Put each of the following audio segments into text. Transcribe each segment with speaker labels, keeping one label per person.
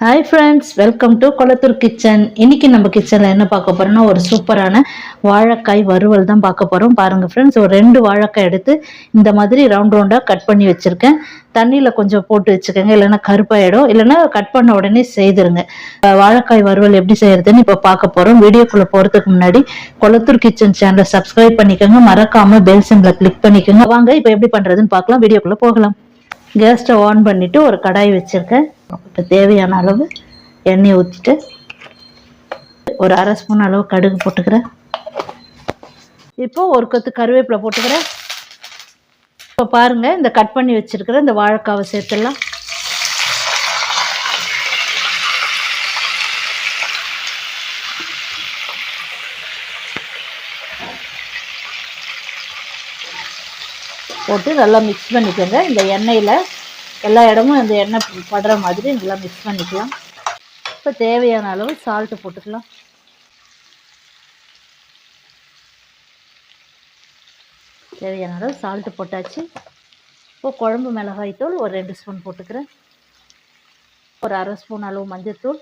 Speaker 1: Hi friends welcome to Kolathur kitchen இன்றைக்கி நம்ம கிச்சனில் என்ன பார்க்க போகிறோம்னா ஒரு சூப்பரான வாழைக்காய் வறுவல் தான் பார்க்க போகிறோம் பாருங்கள் ஃப்ரெண்ட்ஸ் ஒரு ரெண்டு வாழைக்காய் எடுத்து இந்த மாதிரி ரவுண்ட் ரவுண்டாக கட் பண்ணி வச்சுருக்கேன். தண்ணியில் கொஞ்சம் போட்டு வச்சுக்கோங்க. இல்லைன்னா கருப்பாயிடும். இல்லைன்னா கட் பண்ண உடனே செய்திருங்க. வாழைக்காய் வறுவல் எப்படி செய்யறதுன்னு இப்போ பார்க்க போகிறோம் வீடியோக்குள்ளே போகிறதுக்கு முன்னாடி கொளத்தூர் கிச்சன் சேனலை சப்ஸ்கிரைப் பண்ணிக்கோங்க. மறக்காமல் பெல் சிம்பில் கிளிக் பண்ணிக்கோங்க. வாங்க இப்போ எப்படி பண்ணுறதுன்னு பார்க்கலாம். வீடியோக்குள்ளே போகலாம். கேஸ் ஸ்டவ் ஆன் பண்ணிவிட்டு ஒரு கடாய் வச்சுருக்கேன். இப்போ தேவையான அளவு எண்ணெய் ஊற்றிட்டு ஒரு அரை ஸ்பூன் அளவு கடுகு போட்டுக்கிறேன். இப்போ ஒரு கொத்து கருவேப்பிலை போட்டுக்கிறேன். இப்போ பாருங்கள் இந்த கட் பண்ணி வச்சுருக்கிற இந்த வாழைக்காவை சேர்த்துடலாம். போட்டு நல்லா மிக்ஸ் பண்ணிக்கோங்க. இந்த எண்ணெயில் எல்லா இடமும் அந்த எண்ணெய் படுற மாதிரி நல்லா மிக்ஸ் பண்ணிக்கலாம். இப்போ தேவையான அளவு சால்ட்டு போட்டுக்கலாம். தேவையான அளவு சால்ட்டு போட்டாச்சு. இப்போ குழம்பு மிளகாய் தூள் ஒரு ரெண்டு ஸ்பூன் போட்டுக்கிறேன். ஒரு அரை ஸ்பூன் அளவு மஞ்சள்தூள்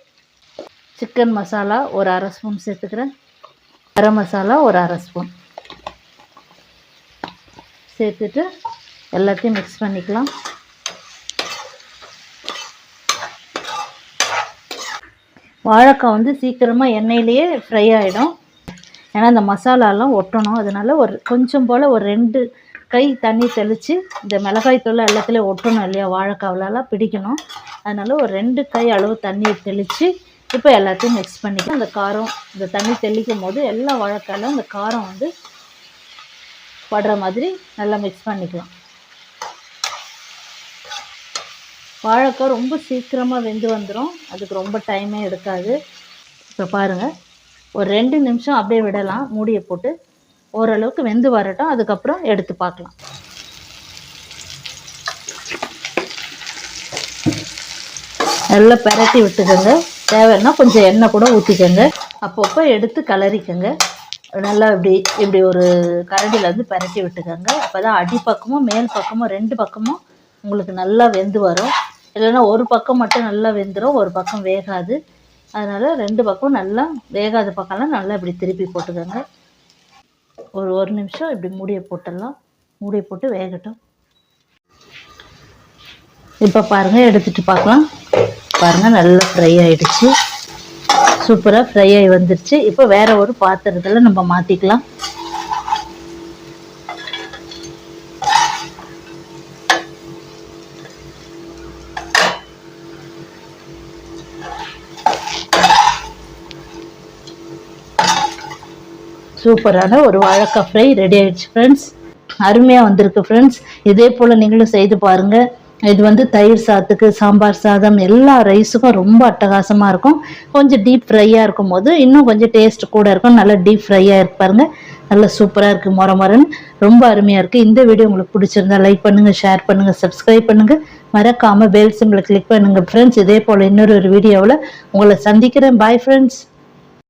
Speaker 1: சிக்கன் மசாலா ஒரு அரை ஸ்பூன் சேர்த்துக்கிறேன். கரம் மசாலா ஒரு அரை ஸ்பூன் சேர்த்துட்டு எல்லாத்தையும் மிக்ஸ் பண்ணிக்கலாம். வாழைக்காய் வந்து சீக்கிரமாக எண்ணெயிலேயே ஃப்ரை ஆகிடும் ஏன்னா இந்த மசாலாலாம் ஒட்டணும். அதனால ஒரு கொஞ்சம் போல் ஒரு ரெண்டு கை தண்ணி தெளித்து இந்த மிளகாய் தூள் எல்லாத்துலேயும் ஒட்டணும் இல்லையா? வாழைக்காவிலலாம் பிடிக்கணும். அதனால ஒரு ரெண்டு கை அளவு தண்ணியை தெளித்து இப்போ எல்லாத்தையும் மிக்ஸ் பண்ணிக்கலாம். அந்த காரம் இந்த தண்ணி தெளிக்கும் போது எல்லா வாழைக்காயிலும் அந்த காரம் வந்து படுற மாதிரி நல்லா மிக்ஸ் பண்ணிக்கலாம். வாழைக்காய் ரொம்ப சீக்கிரமாக வெந்து வந்துடும் அதுக்கு ரொம்ப டைமே எடுக்காது. இப்போ பாருங்கள் ஒரு ரெண்டு நிமிஷம் அப்படியே விடலாம். மூடியை போட்டு ஓரளவுக்கு வெந்து வரட்டும். அதுக்கப்புறம் எடுத்து பார்க்கலாம். நல்லா பரட்டி விட்டுக்கோங்க. தேவைன்னா கொஞ்சம் எண்ணெய் கூட ஊற்றிக்கோங்க அப்பப்போ எடுத்து கலரிக்கோங்க நல்லா இப்படி இப்படி ஒரு கரண்டியில் வந்து பரட்டி விட்டுக்கோங்க. அப்போ தான் அடிப்பக்கமும் மேல் பக்கமும் ரெண்டு பக்கமும் உங்களுக்கு நல்லா வெந்து வரும். இல்லைன்னா ஒரு பக்கம் மட்டும் நல்லா வெந்துடும் ஒரு பக்கம் வேகாது. அதனால் ரெண்டு பக்கம் நல்லா வேகாத பக்கம்லாம் நல்லா இப்படி திருப்பி போட்டுக்கோங்க. ஒரு ஒரு நிமிஷம் இப்படி மூடியை போட்டுடலாம். மூடியை போட்டு வேகட்டும். இப்போ பாருங்கள் எடுத்துகிட்டு பார்க்கலாம். பாருங்கள் நல்லா ஃப்ரை ஆகிடுச்சு சூப்பராக ஃப்ரை ஆகி வந்துருச்சு. இப்போ வேறு ஒரு பாத்திரத்தில் நம்ம மாற்றிக்கலாம் சூப்பரான ஒரு வாழைக்காய் ஃப்ரை ரெடி ஆயிடுச்சு ஃப்ரெண்ட்ஸ் அருமையாக வந்திருக்கு ஃப்ரெண்ட்ஸ் இதே போல் நீங்களும் செய்து பாருங்கள் இது வந்து தயிர் சாத்துக்கு சாம்பார் சாதம் எல்லா ரைஸுக்கும் ரொம்ப அட்டகாசமாக இருக்கும். கொஞ்சம் டீப் ஃப்ரையாக இருக்கும் போது இன்னும் கொஞ்சம் டேஸ்ட் கூட இருக்கும். நல்லா டீப் ஃப்ரையாக இருப்பாருங்க நல்லா சூப்பராக இருக்குது மொர மொரன்னு ரொம்ப அருமையாக இருக்குது இந்த வீடியோ உங்களுக்கு பிடிச்சிருந்தா லைக் பண்ணுங்கள் ஷேர் பண்ணுங்கள் சப்ஸ்கிரைப் பண்ணுங்கள் மறக்காமல் பெல் சிம்பிளை கிளிக் பண்ணுங்கள் ஃப்ரெண்ட்ஸ் இதே போல் இன்னொரு ஒரு வீடியோவில் உங்களை சந்திக்கிறேன். Bye friends